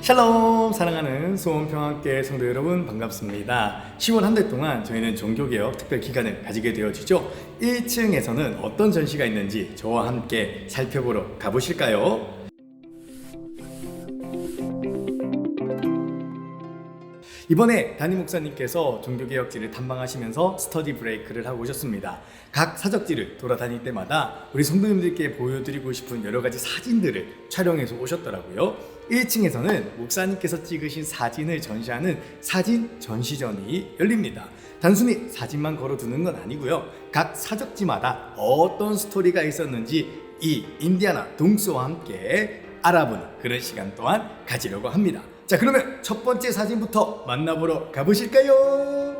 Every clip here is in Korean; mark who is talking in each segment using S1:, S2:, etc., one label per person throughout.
S1: 샬롬 사랑하는 소원평화교회 성도 여러분 반갑습니다. 10월 한 달 동안 저희는 종교개혁 특별 기간을 가지게 되어지죠. 1층에서는 어떤 전시가 있는지 저와 함께 살펴보러 가보실까요? 이번에 담임 목사님께서 종교개혁지를 탐방하시면서 스터디 브레이크를 하고 오셨습니다. 각 사적지를 돌아다닐 때마다 우리 성도님들께 보여드리고 싶은 여러 가지 사진들을 촬영해서 오셨더라고요. 1층에서는 목사님께서 찍으신 사진을 전시하는 사진 전시전이 열립니다. 단순히 사진만 걸어두는 건 아니고요. 각 사적지마다 어떤 스토리가 있었는지 이 인디아나 동스와 함께 알아보는 그런 시간 또한 가지려고 합니다. 자, 그러면 첫 번째 사진부터 만나보러 가보실까요?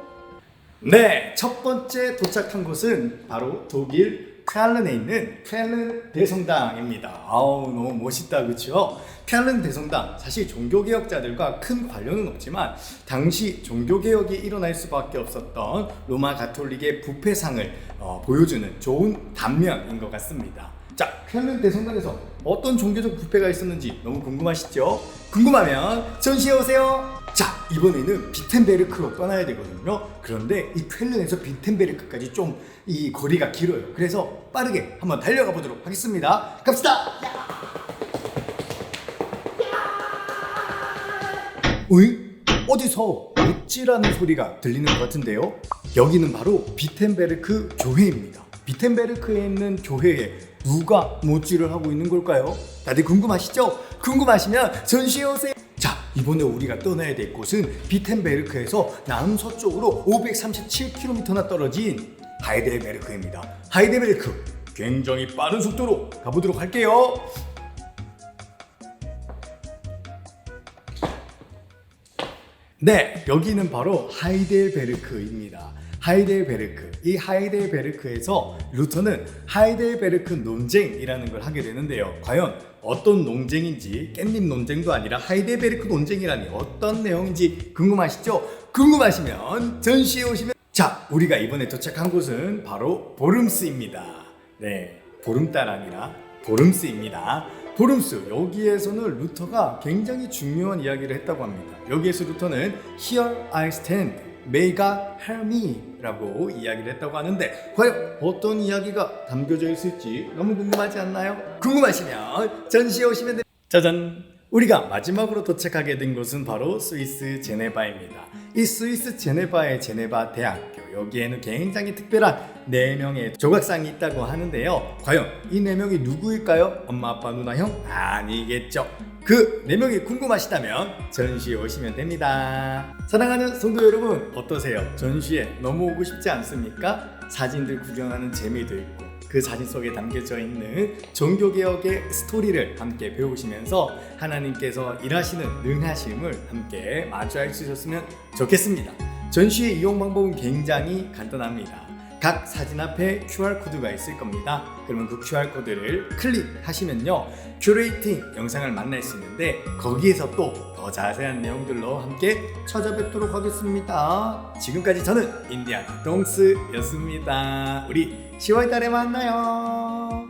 S1: 네, 첫 번째 도착한 곳은 바로 독일 쾨른에 있는 쾨른 대성당입니다. 아우 너무 멋있다, 그렇죠? 쾨른 대성당 사실 종교개혁자들과 큰 관련은 없지만 당시 종교개혁이 일어날 수밖에 없었던 로마 가톨릭의 부패상을 어, 보여주는 좋은 단면인 것 같습니다. 자, 쾨른 대 성당에서 어떤 종교적 부패가 있었는지 너무 궁금하시죠? 궁금하면 전시해 오세요. 자, 이번에는 비텐베르크로 떠나야 되거든요. 그런데 이 쾨른에서 비텐베르크까지 좀 이 거리가 길어요. 그래서 빠르게 한번 달려가 보도록 하겠습니다. 갑시다. 어이? 어디서 어찌라는 소리가 들리는 것 같은데요? 여기는 바로 비텐베르크 교회입니다. 비텐베르크에 있는 교회에 누가 못질을 하고 있는 걸까요? 다들 궁금하시죠? 궁금하시면 전시해 오세요. 자, 이번에 우리가 떠나야 될 곳은 비텐베르크에서 남서쪽으로 537km나 떨어진 하이델베르크입니다. 하이델베르크 굉장히 빠른 속도로 가보도록 할게요. 네, 여기는 바로 하이델베르크입니다. 하이델베르크. 이 하이델베르크에서 루터는 하이델베르크 논쟁이라는 걸 하게 되는데요. 과연 어떤 논쟁인지 깻잎 논쟁도 아니라 하이델베르크 논쟁이라니 어떤 내용인지 궁금하시죠? 궁금하시면 전시에 오시면 자, 우리가 이번에 도착한 곳은 바로 보름스입니다. 네, 보름달 아니라 보름스입니다. 보름스 여기에서는 루터가 굉장히 중요한 이야기를 했다고 합니다. 여기에서 루터는 Here I stand, Help me라고 이야기를 했다고 하는데 과연 어떤 이야기가 담겨져 있을지 너무 궁금하지 않나요? 궁금하시면 전시에 오시면 됩니다. 짜잔! 우리가 마지막으로 도착하게 된 곳은 바로 스위스 제네바입니다. 이 스위스 제네바의 제네바 대학교 여기에는 굉장히 특별한 네 명의 조각상이 있다고 하는데요. 과연 이네 명이 누구일까요? 엄마, 아빠, 누나, 형? 아니겠죠. 그네 명이 궁금하시다면 전시에 오시면 됩니다. 사랑하는 성도 여러분 어떠세요? 전시에 너무 오고 싶지 않습니까? 사진들 구경하는 재미도 있고 그 사진 속에 담겨져 있는 종교개혁의 스토리를 함께 배우시면서 하나님께서 일하시는 능하심을 함께 마주할 수 있었으면 좋겠습니다. 전시의 이용 방법은 굉장히 간단합니다. 각 사진 앞에 QR코드가 있을 겁니다. 그러면 그 QR코드를 클릭하시면요. 큐레이팅 영상을 만날 수 있는데 거기에서 또 더 자세한 내용들로 함께 찾아뵙도록 하겠습니다. 지금까지 저는 인디아나 동스였습니다. 우리 10월 달에 만나요.